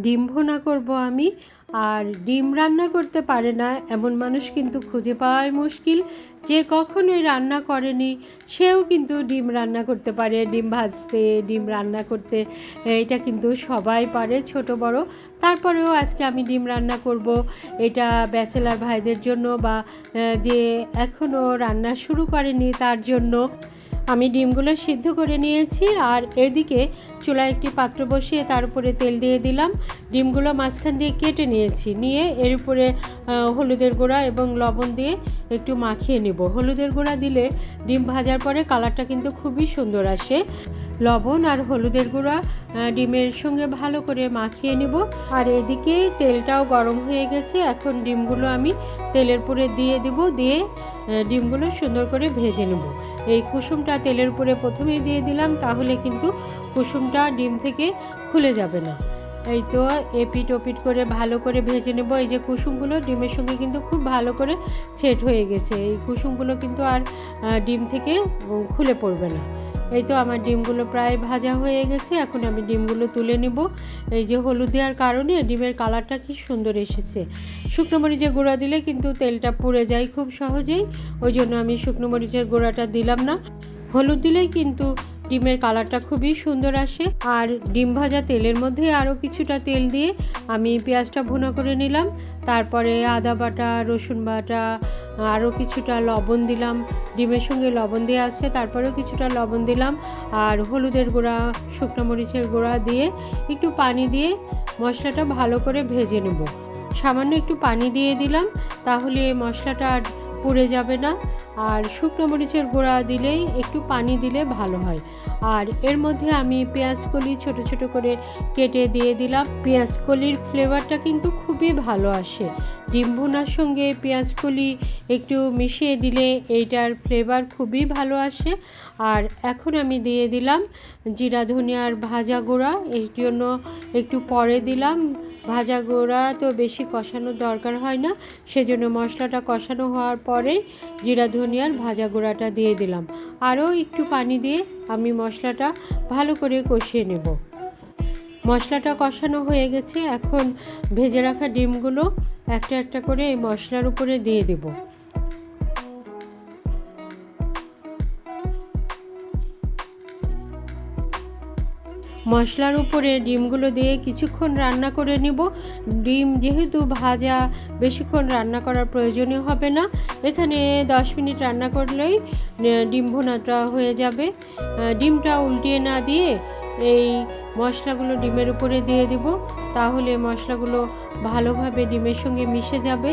ডিম ভোনা করব আমি। আর ডিম রান্না করতে পারে না, এমন মানুষ কিন্তু খুঁজে পাওয়াই মুশকিল। যে কখনোই রান্না করেনি, সেও কিন্তু ডিম রান্না করতে পারে। ডিম ভাজতে, ডিম রান্না করতে, এটা কিন্তু সবাই পারে ছোট, বড়। তারপরেও আজকে আমি ডিম রান্না করব। এটা ব্যাচেলার ভাইদের জন্য বা যে এখনও রান্না শুরু করেনি তার জন্য। আমি ডিমগুলো সিদ্ধ করে নিয়েছি আর এদিকে চুলায় একটি পাত্র বসিয়ে তার উপরে তেল দিয়ে দিলাম। ডিমগুলো মাঝখান দিয়ে কেটে নিয়েছি। নিয়ে এর উপরে হলুদের গুঁড়া এবং লবণ দিয়ে একটু মাখিয়ে নেব। হলুদের গুঁড়া দিলে ডিম ভাজার পরে কালারটা কিন্তু খুবই সুন্দর আসে। লবণ আর হলুদের গুঁড়া ডিমের সঙ্গে ভালো করে মাখিয়ে নেব। আর এদিকে তেলটাও গরম হয়ে গেছে। এখন ডিমগুলো আমি তেলের উপরে দিয়ে দিব। দিয়ে ডিমগুলো সুন্দর করে ভেজে নেব। এই কুসুমটা তেলের উপরে প্রথমেই দিয়ে দিলাম, তাহলে কিন্তু কুসুমটা ডিম থেকে খুলে যাবে না। এই তো এপিট ওপিট করে ভালো করে ভেজে নেব। এই যে কুসুমগুলো ডিমের সঙ্গে কিন্তু খুব ভালো করে সেট হয়ে গেছে। এই কুসুমগুলো কিন্তু আর ডিম থেকে খুলে পড়বে না। এই তো আমার ডিমগুলো প্রায় ভাজা হয়ে গেছে, এখন আমি ডিমগুলো তুলে নেব। এই যে হলুদ দেওয়ার কারণে ডিমের কালারটা কি সুন্দর এসেছে। শুকনো মরিচের গুঁড়া দিলে কিন্তু তেলটা পুড়ে যায় খুব সহজেই, ওই জন্য আমি শুকনো মরিচের গুঁড়াটা দিলাম না। হলুদ দিলেই কিন্তু ডিমের কালারটা খুবই সুন্দর আসে। আর ডিম ভাজা তেলের মধ্যে আরও কিছুটা তেল দিয়ে আমি পেঁয়াজটা ভুনা করে নিলাম। তারপরে আদা বাটা, রসুন বাটা আরও কিছুটা লবণ দিলাম। ডিমের সঙ্গে লবণ দিয়ে আসছে তারপরেও কিছুটা লবণ দিলাম। আর হলুদের গুঁড়া, শুকনো মরিচের গুঁড়া দিয়ে একটু পানি দিয়ে মশলাটা ভালো করে ভেজে নেব। সামান্য একটু পানি দিয়ে দিলাম, তাহলে মশলাটা আর পুড়ে যাবে না। আর শুকনো মরিচের গুঁড়া দিলেই একটু পানি দিলে ভালো হয়। আর এর মধ্যে আমি পেঁয়াজ কলি ছোট ছোট করে কেটে দিয়ে দিলাম। পেঁয়াজ কলির ফ্লেভারটা কিন্তু খুবই ভালো আসে। ডিম ভুনার সঙ্গে পেঁয়াজ কলি একটু মিশিয়ে দিলে এইটার ফ্লেভার খুবই ভালো আসে। আর এখন আমি দিয়ে দিলাম জিরা ধনিয়ার ভাজা গুঁড়া। এর জন্য একটু পরে দিলাম ভাজা গোড়া তো বেশি কষানোর দরকার হয় না, সেজন্য মশলাটা কষানো হওয়ার পরে জিরা ধনিয়ার ভাজা গোড়াটা দিয়ে দিলাম। আরও একটু পানি দিয়ে আমি মশলাটা ভালো করে কষিয়ে নেব। মশলাটা কষানো হয়ে গেছে, এখন ভেজে রাখা ডিমগুলো একটা একটা করে এই মশলার উপরে দিয়ে দেব। মশলার উপরে ডিমগুলো দিয়ে কিছুক্ষণ রান্না করে নিব। ডিম যেহেতু ভাজা, বেশিক্ষণ রান্না করার প্রয়োজনীয় হবে না। এখানে দশ মিনিট রান্না করলেই ডিম ভুনাটা হয়ে যাবে। ডিমটা উল্টিয়ে না দিয়ে এই মশলাগুলো ডিমের উপরে দিয়ে দিব। তাহলে মশলাগুলো ভালোভাবে ডিমের সঙ্গে মিশে যাবে।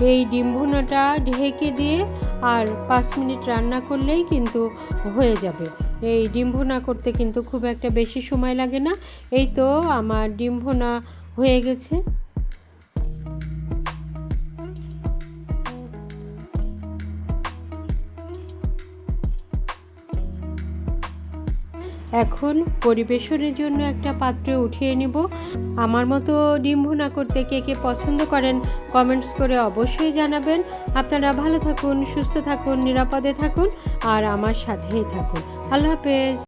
এই ডিম ভুনাটা ঢেকে দিয়ে আর পাঁচ মিনিট রান্না করলেই কিন্তু হয়ে যাবে। এই ডিম ভুনা করতে কিন্তু খুব একটা বেশি সময় লাগে না। এই তো আমার ডিম ভুনা হয়ে গেছে। এখন পরিবেশনের জন্য একটা পাত্রে উঠিয়ে নিব। আমার মতো ডিম ভুনা করতে কে কে পছন্দ করেন কমেন্টস করে অবশ্যই জানাবেন। আপনারা ভালো থাকুন, সুস্থ থাকুন, নিরাপদে থাকুন, আর আমার সাথেই থাকুন। আল্লাহ হাফেজ।